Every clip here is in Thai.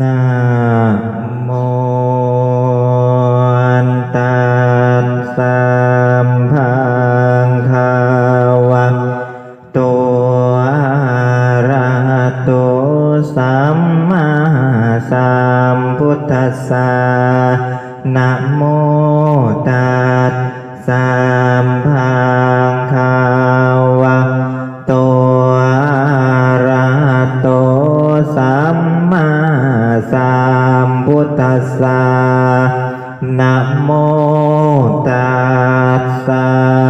นาโมตัสสะภะคาวะโตอะระหะโตสัมมาสัมพุทธัสสะ นะโมตัสสะ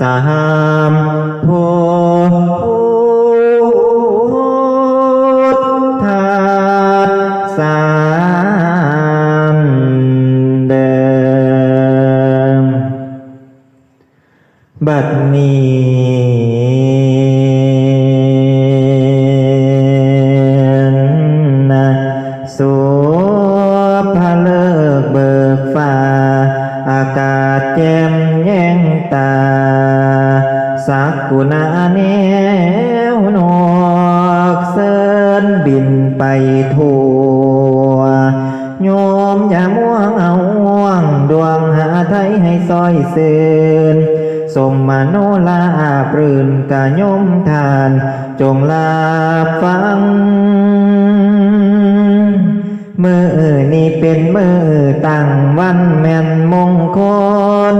สามพุทธัสสะเดิม บัดนี้นะสุภาเลิกเบิกฟ้า อากาศแจ่มแย้งตา สักกุณาแนวนอกเสินบินไปทั่วโยมอย่าม่วงเอาห่วงดวงหาไทยให้ซอยเสืนสมมาโนลาปรื่นกะโยมทาน จงลาฟัง มือนี้เป็นมือตั้งวันแม่นมงคล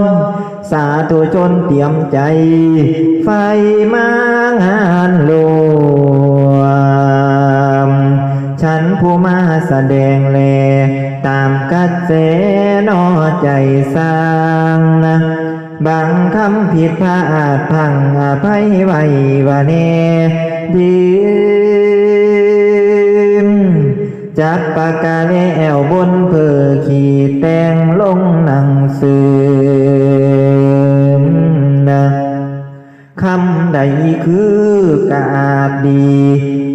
สาธุชนเตรียมใจ ไฟมางานหลวงฉันผู้มาแสดงแลตามกัดเสนอใจสร้างนะบางคำผิดพลาดพังอภัยไว้วาเนยืม จัดปากกาแล้วบนเพื่อขีดแต่งลงหนังสือนะคำใดคือกอาจดี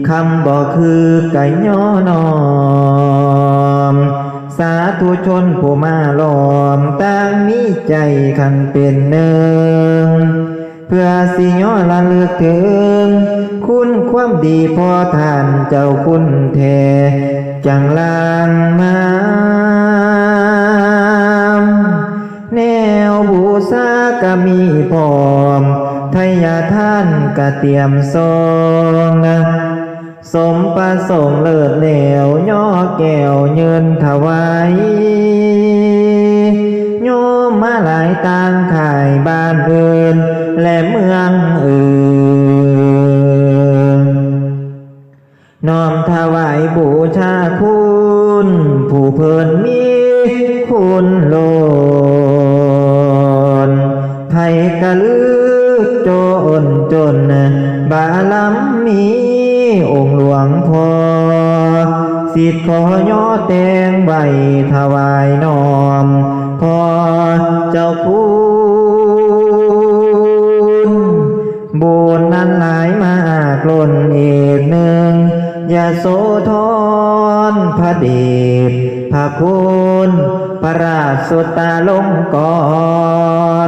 คำบอกคือกะย่อนอม สาธุชนผู้มาลอมต่างมีใจขันเป็นหนึ่ง เพื่อสิย้อละเลือกถึง คุณความดีพอท่านเจ้าคุณแท จังลางมาแนวบูชาก็มีพร้อมทยาท่านก็เตรียมทรงสมประสงค์เลิศเหลวย่อแก้วเยินถวายโยมมาหลายต่างข่ายบ้านเอื่น แตงใบถวายน้อมพอเจ้าคุณบุญนั้นหลายมากล้นเอกหนึ่งยาโสธรพระเดชพระคุณพระราชสุตาลงก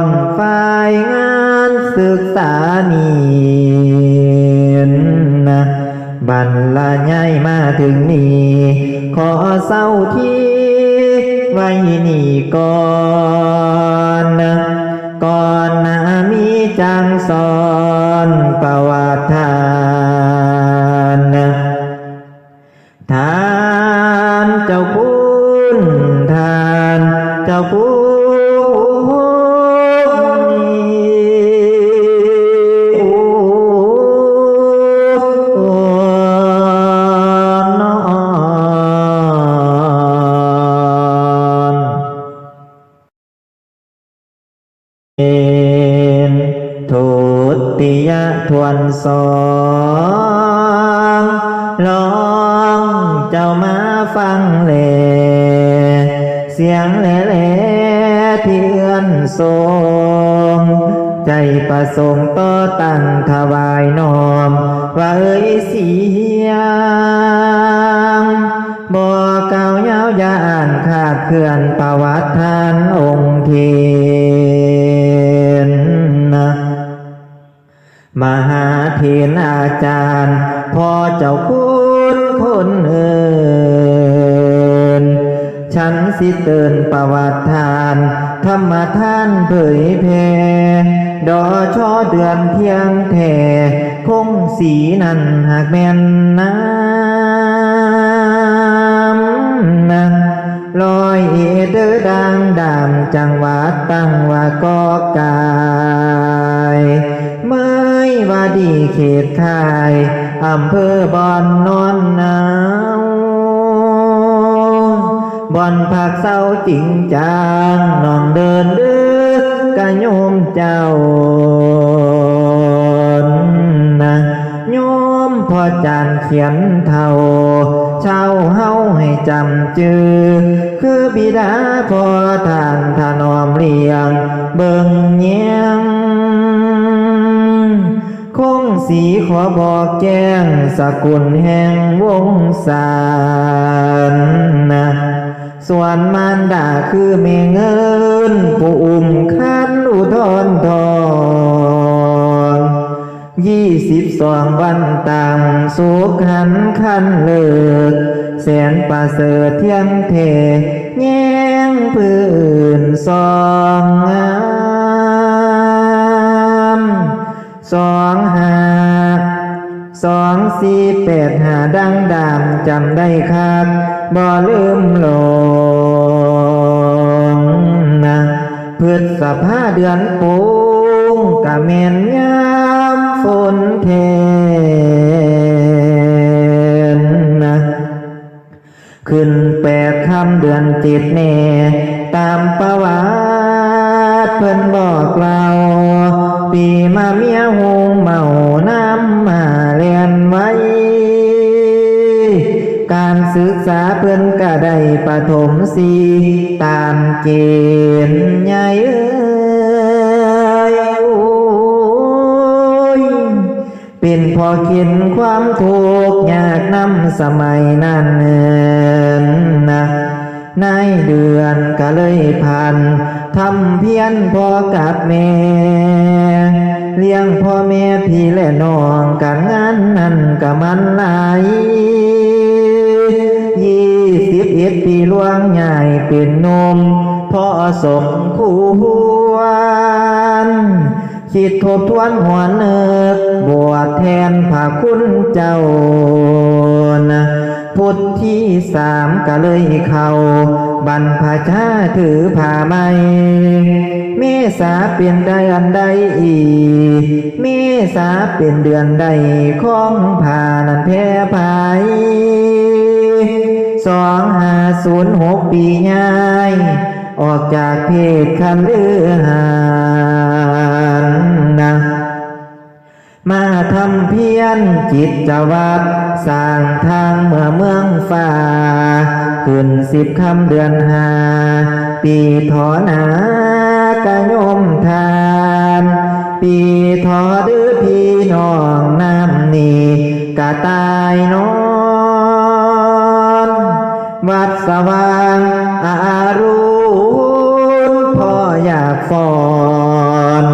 รณ์ฝ่ายงานศึกษานีน บรรลาใหญ่มาถึงนี้ขอเศร้าที่ไว้นี่ก่อนก่อนหนามีจังสอนประวัติ ฟังเลเสียงแหล่ๆที่เอื้อนทรงใจประสงค์ต่อตั้งถวายน้อม ว่าเอ้ยเสียงบ่เก่าวยาวยานขาดเคลื่อนประวัติท่านองค์เทนนะมหาเทนอาจารย์ พอเจ้าคุณคนเอินฉัน สิเตือนประวัติทาน ธรรมทานเผยแผ่ดอช่อเดือนเที่ยงแท่คงสีนั้นหากแม่นน้ำนะลอยเอเดอดังดามจังหวัดตั้งว่ากอกายเมื่อยว่าดีเขตคายอำเภอบอนนอนหนาว บอนผักเศร้าจริงจังนองเดินดือกะโยมเจ้านะโยมพอจานเขียนเท่าเช่าเฮาให้จำจือ คือบิดาพอทานถนอมเลี้ยง เบิ่งเยียงคงสีขอบอกแจ้งสกุลแห่งวงศานนะ ส่วนมารดาคือเมเงินผู้อุ้มขันอุทธรทองยี่สิบสองวันต่างสุขขันขันเลิกแสนประเสริฐเที่ยงเทแย้งพื้นสองงามสองหาสองสี่แปดหาดังดามจำได้ครั บ่ลืมหลงนะพฤษภาเดือนปูงกะเมนยามฝนเทนนะขึ้นแปดคำเดือนจิตเนตามประวัติเพิ่นบอกเราปีมาเมียหูเมาน้ำมาเรียนไว้ ศึกษาเพิ่นก็ได้ประถมสีตามเกณฑ์ใหญ่เอ้ยโอ้ยเป็นพอกินความทุกข์ยากนำสมัยนั้นนะในเดือนก็เลยพันทำเพียนพอกับแม่เลี้ยงพ่อแม่พี่และน้องการงานนั้นก็มันหลาย สิบเอ็ดปีล่วงใหญ่เป็นนมพ่อสมควรคิดทบทวนหัวเนิกบวชแทนพระคุณเจ้านะพุทธที่สามก็เลยเข้าบรรพชาถือผ้าไหมเมษาเป็นเดือนใดอีกเมษาเป็นเดือนใดของผ่านันแพ้ภาย สองห้าศูนย์หกปีย้าย ออกจากเพศคันเลือหานนะมาทำเพียนจิตจวัดสร้างทางเมื่อเมืองฟ้า ขึ้นสิบคำเดือนหา ปีถอนา สว่างอารุณพ่ออยากฟอน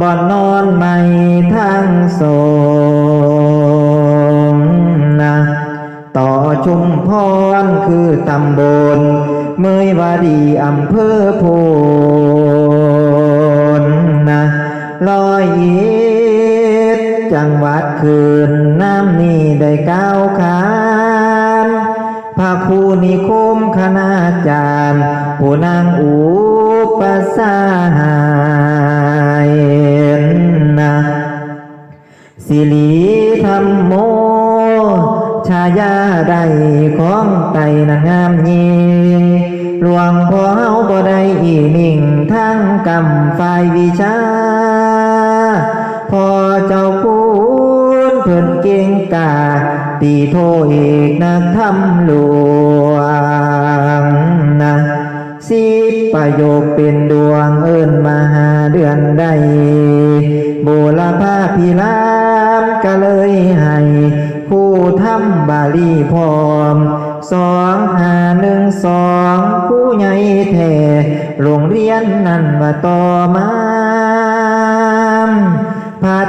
บ่อนนอนไม่ทั้งสงนะต่อชุมพรคือตำบล เมยวาดีอำเภอโพนนะลอยเอ็ดจังหวัดคืนน้ำนี่ได้ก้าวขา พระคูนิคมคณาจารย์ผู้นางอุปสาหายนะสิริธรรมโม ชายาใดของไตนางงามเยหลวงพ่อเฮาบ่ได้อีนิ่งทั้งกรรมฝ่ายวิชา พอเจ้าคุณ เพิ่นเก่งกา ตีโทเอกนักทำหลวงนะสิประโยคเป็นดวงเอิ้นมหาเดือนใดโบราภาพิรามก็เลยให้ผู้ทำบาลีพร้อมสองหาหนึ่งสองผู้ใหญ่แท้โรงเรียนนั่นว่าต่อมา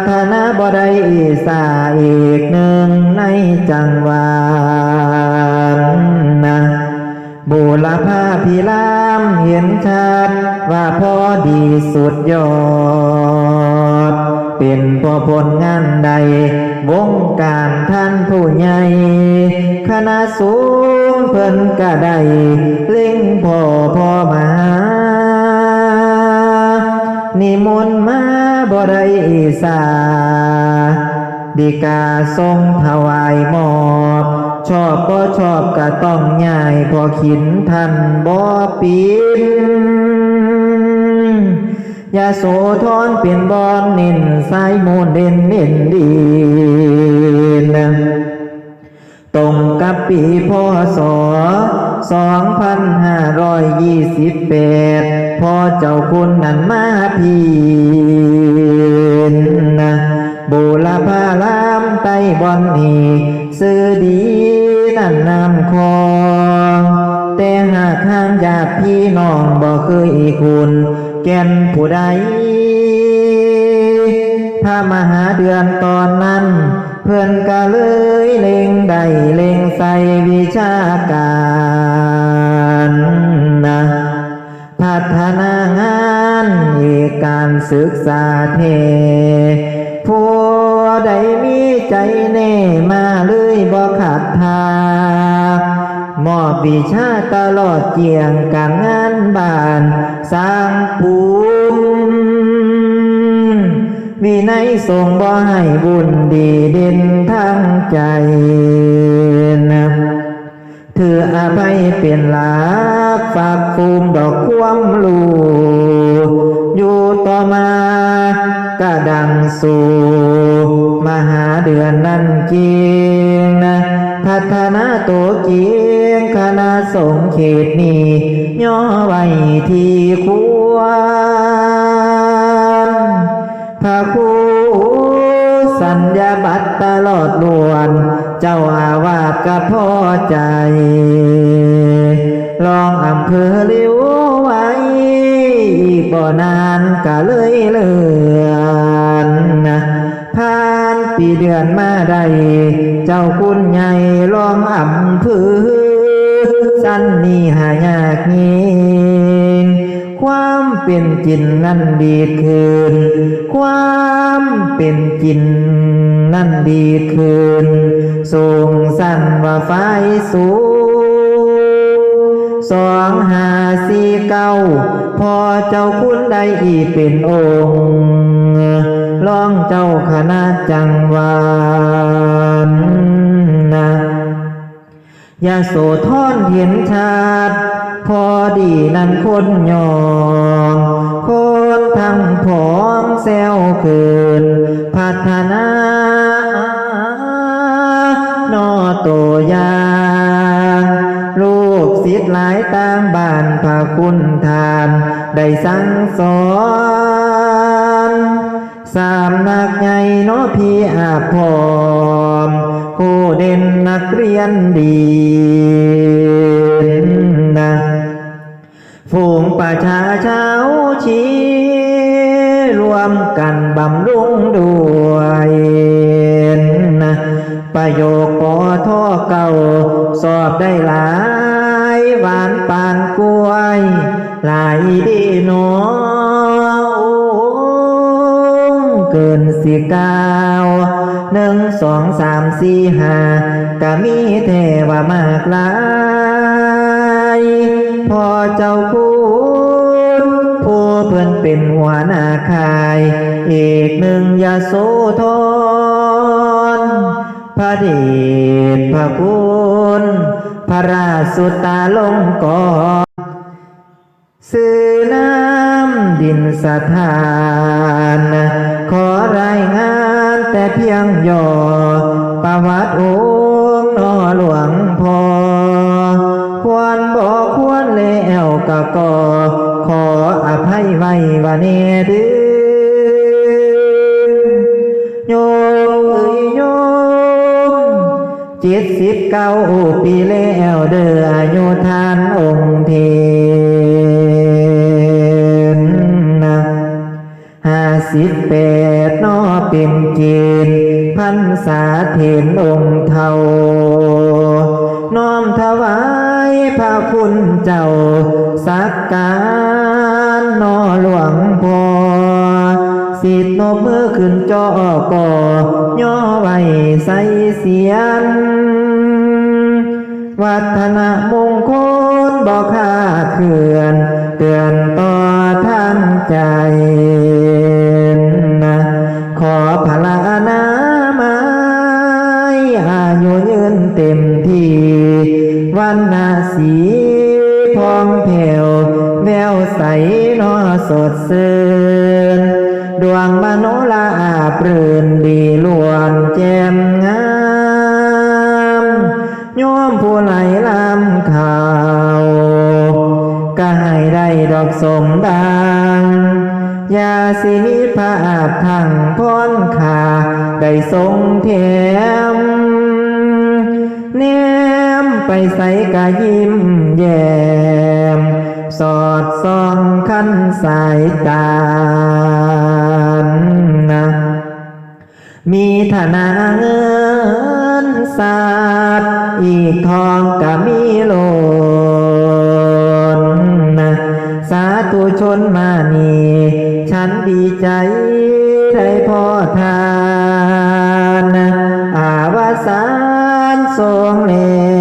พัฒนาบได้อีสาอีกหนึ่งในจังหวัดนะบุรพาพิรามเห็นชัดว่าพอดีสุดยอด เป็นพอผลงานใด วงการท่านผู้ใหญ่คณะสูงเพิ่นก็ได้เล่งพ่อพ่อมา นิมนต์มา บ่ได้สาดีกาทรงถวายหมอบชอบก็ชอบก็ต้องย่ายพอขินทันบ่ปินยาโสธรเป็นบอนเน้นสายโมนเด่นเน้นดีนตรงกับปีพศ 2528 พอเจ้าคุณนั้นมาพีนนะบุรพารามไต้บอนนี่ซื้อดีนั่นนำคองแต่หากทางญาติพี่น้องบ่เคยคุณ แก่นผู้ใดพระมหาเดือนตอนนั้น เพื่อนก็เลยเล็งได้เล็งใส่วิชาการนะพัฒนางานเอกการศึกษาเทผู้ใดมีใจแน่มาเลยบ่ขาดทางมอบวิชาตลอดเจียงการงานบ้าน สร้างภูมิ วินัยทรงบ่ให้บุญดีเด่นทั้งใจนะถืออาภัยเป็นหลักฝากภูมิดอกความรู้อยู่ต่อมาก็ดังสู่มหาเดือนนั่นเกียงนะพัฒนาตัวเกียงคณะสงฆ์เขตนี้ย่อไว้ที่ควร ระครูสัญญาบัตรตลอดลวน เจ้าอาวาสก็พอใจ ลองอำเภอเลี้ยวไว้อีกบ่นานก็เลยเลื่อนนะผ่านปีเดือนมาได้เจ้าคุณใหญ่ลองอำเภอสั้นนี่หายากงิน ความเป็นจริงนั่นดีคืน ความเป็นจริงนั่นดีคืน สูงสั้นว่าไฟสูงสองหาสี่เก้าพอเจ้าคุณได้อีเป็นองค์ลองเจ้าคณะจังหวานนะยาโสธรเห็นชาติ พอดีนั้นคนยองคนทั้งผองแซวเกินพัฒนานอตัวยางลูกศิษย์หลายต่างบ้านพาคุณทาน ได้สั่งสอนสามนักใหญ่นาะพี่อาพรมครูเด่นนักเรียนดี ฝูงประชาชาวชีรวมกันบำรุงด้วยนะประโยคปอท่อเก่า สอบได้หลายหวานปานกล้วย หลายดีหนอโอ้เกินสี่เก้าหนึ่งสองสามสี่ห้าก็มีเทวามากหลาย พอเจ้าคุณผู้เพื่อนเป็นหัวหน้าคายอีกหนึ่งยาโสธรพระเดชพระคุณพระราสุตาลงกรสื่อน้ำดินสถาน ขอรายงานแต่เพียงย่อประวัติองค์นอหลวงพ่อ ก็ขออภัยไว้ว่าเนเดืโยมเอ้ยโยมเจ็ดสิบเก้าปีแล้วเด้ออายุทานองค์เทนนะห้าสิบแปดนอเป็นเกณฑ์พันษาเถนองค์เทาน้อมถวาย พระคุณเจ้า สักการนอหลวงพ่อสิทธิ์นบมือขึ้นจอก่อย่อไว้ใส่เสียน วัฒนมงคลบอกขาเขื่อน เตือนต่อท่านใจนะขอพลานาไม้อายุยืนเต็ม วันนาสีพองแผ่วแววใสนอสดเสืนดวงมโนลาปรื่นดีล้วนแจ่มงามโยมผู้ไหลลำข่าวก็ให้ได้ดอกสมดังยาสิมีภาพทางพ้นขาได้ทรงเทียม ไปใส่กะยิ้มแย้ม สอดส่องคันสายตานะมีฐานะเงินศาสตร์อีกทองก็มีโลนนะสาธุชนมานีฉันดีใจได้พ่อทาน อาวสานทรงแล้ว